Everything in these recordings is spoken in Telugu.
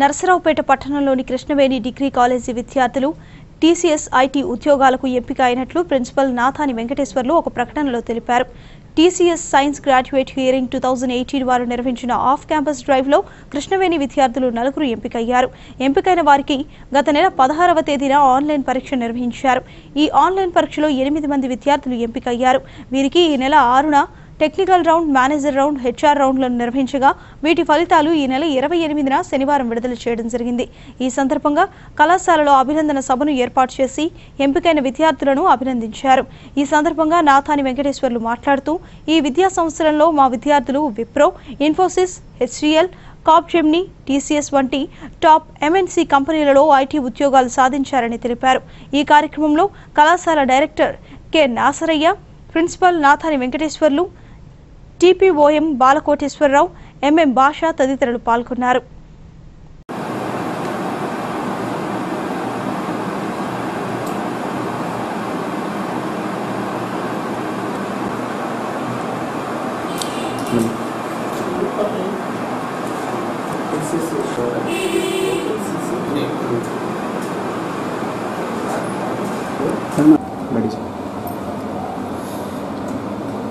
నరసరావుపేట పట్టణంలోని కృష్ణవేణి డిగ్రీ కాలేజీ విద్యార్థులు టీసీఎస్ ఐటీ ఉద్యోగాలకు ఎంపిక అయినట్లు ప్రిన్సిపల్ నాథాని వెంకటేశ్వర్లు ఒక ప్రకటనలో తెలిపారు. TCS science graduate hiring two thousand eighteen వారు నిర్వహించిన ఆఫ్ క్యాంపస్ డ్రైవ్లో కృష్ణవేణి విద్యార్థులు నలుగురు ఎంపికయ్యారు. ఎంపికైన వారికి గత నెల పదహారవ తేదీన ఆన్లైన్ పరీక్ష నిర్వహించారు. ఈ ఆన్లైన్ పరీక్షలో ఎనిమిది మంది విద్యార్థులు ఎంపికయ్యారు. వీరికి ఈ నెల ఆరున technical round manager round HR రౌండ్లను నిర్వహించగా వీటి ఫలితాలు ఈ నెల ఇరవై ఎనిమిదిన శనివారం విడుదల చేయడం జరిగింది. ఈ సందర్భంగా కళాశాలలో అభినందన సభను ఏర్పాటు చేసి ఎంపికైన విద్యార్థులను అభినందించారు. ఈ సందర్భంగా నాథాని వెంకటేశ్వర్లు మాట్లాడుతూ ఈ విద్యా సంవత్సరంలో మా విద్యార్థులు Wipro Infosys HCL Capgemini TCS వంటి టాప్ ఎంఎన్సీ కంపెనీలలో ఐటీ ఉద్యోగాలు సాధించారని తెలిపారు. ఈ కార్యక్రమంలో కళాశాల director K. Nasaraiah principal Nathani Venkateswarlu TPO M Balakoteswararao MM Basha తదితరులు పాల్గొన్నారు.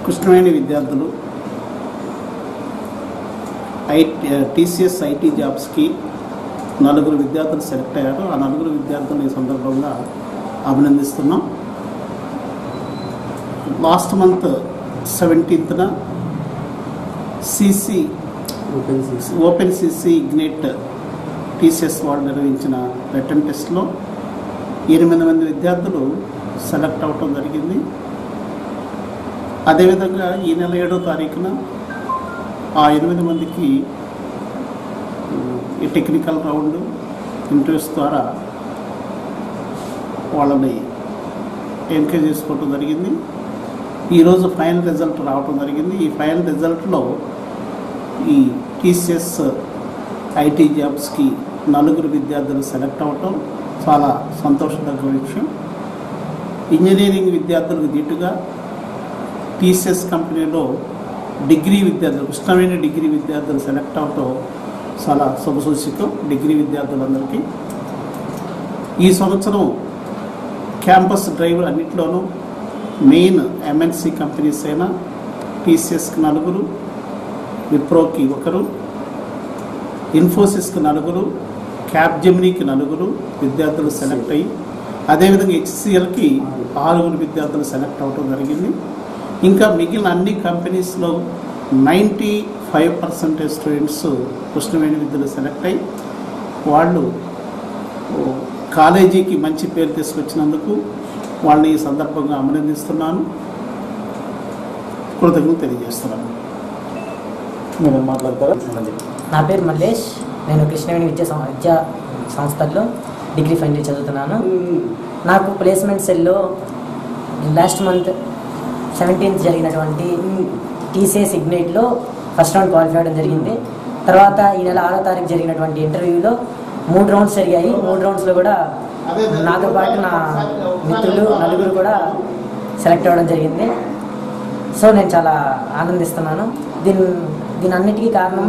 కృష్ణమైన విద్యార్థులు ఐ టీసీఎస్ ఐటీ జాబ్స్కి నలుగురు విద్యార్థులు సెలెక్ట్ అయ్యారు. ఆ నలుగురు విద్యార్థులను ఈ సందర్భంగా అభినందిస్తున్నాం. Last month సెవెంటీన్త్న CC open CC ignite TCS వాళ్ళు నిర్వహించిన రిటర్న్ టెస్ట్లో ఎనిమిది మంది విద్యార్థులు సెలెక్ట్ అవ్వటం జరిగింది. అదేవిధంగా ఈ నెల ఏడో తారీఖున ఆ ఎనిమిది మందికి ఈ టెక్నికల్ రౌండ్ ఇంటర్వ్యూస్ ద్వారా వాళ్ళని ఎంకరేజ్ చేసుకోవటం జరిగింది. ఈరోజు ఫైనల్ రిజల్ట్ రావటం జరిగింది. ఈ ఫైనల్ రిజల్ట్లో ఈ టీసీఎస్ ఐటీ జాబ్స్కి నలుగురు విద్యార్థులు సెలెక్ట్ అవ్వటం చాలా సంతోషదగ్గ విషయం. ఇంజనీరింగ్ విద్యార్థులకు దీటుగా టీసీఎస్ కంపెనీలో డిగ్రీ విద్యార్థులు ఇష్టమైన డిగ్రీ విద్యార్థులు సెలెక్ట్ అవటం చాలా శుభసూచికం డిగ్రీ విద్యార్థులందరికీ. ఈ సంవత్సరం క్యాంపస్ డ్రైవ్ అన్నింటిలోనూ మెయిన్ ఎంఎన్సి కంపెనీస్ అయినా టీసీఎస్కి నలుగురు విప్రోకి ఒకరు ఇన్ఫోసిస్కి నలుగురు క్యాప్జెమినీకి నలుగురు విద్యార్థులు సెలెక్ట్ అయ్యి అదేవిధంగా హెచ్సిఎల్కి ఆరుగురు విద్యార్థులు సెలెక్ట్ అవ్వడం జరిగింది. ఇంకా మిగిలిన అన్ని కంపెనీస్లో ninety five percentage students Krishnaveni విద్యలు సెలెక్ట్ అయ్యి వాళ్ళు కాలేజీకి మంచి పేరు తీసుకొచ్చినందుకు వాళ్ళని ఈ సందర్భంగా అభినందిస్తున్నాను. కృతజ్ఞతలు తెలియజేస్తున్నాను. మీరు మాట్లాడతారా? నా పేరు మల్లేష్. నేను కృష్ణవేణి విద్యా విద్యా సంస్థల్లో డిగ్రీ ఫైనల్ చదువుతున్నాను. నాకు ప్లేస్మెంట్ సెల్లో లాస్ట్ మంత్ సెవెంటీన్త్ జరిగినటువంటి టీసీఎస్ ఇగ్నైట్లో ఫస్ట్ రౌండ్ క్వాలిఫై అవ్వడం జరిగింది. తర్వాత ఈ నెల ఆరో తారీఖు జరిగినటువంటి ఇంటర్వ్యూలో మూడు రౌండ్స్ జరిగాయి. మూడు రౌండ్స్లో కూడా నాతో పాటు నా మిత్రులు నలుగురు కూడా సెలెక్ట్ అవ్వడం జరిగింది. సో నేను చాలా ఆనందిస్తున్నాను. దీని దీని అన్నిటికీ కారణం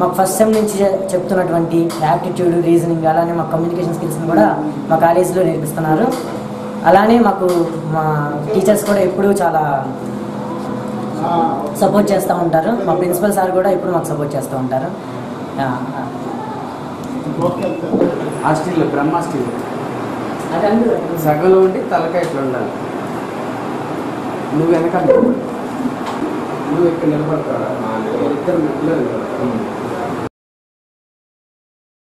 మాకు ఫస్ట్ సెమ్ నుంచి చెప్తున్నటువంటి యాప్టిట్యూడ్ రీజనింగ్ అలానే మా కమ్యూనికేషన్ స్కిల్స్ని కూడా మా కాలేజీలో నేర్పిస్తున్నారు. అలానే మాకు మా టీచర్స్ కూడా ఎప్పుడూ చాలా సపోర్ట్ చేస్తూ ఉంటారు. మా ప్రిన్సిపల్ సార్ కూడా ఎప్పుడు మాకు సపోర్ట్ చేస్తూ ఉంటారు. అందరూ సగంలో ఉండి తలకాయ ఇట్లా ఉండాలి. నువ్వు వెనక నువ్వు ఇక్కడ నిలబడతాడా ఇద్దరు పిల్లలు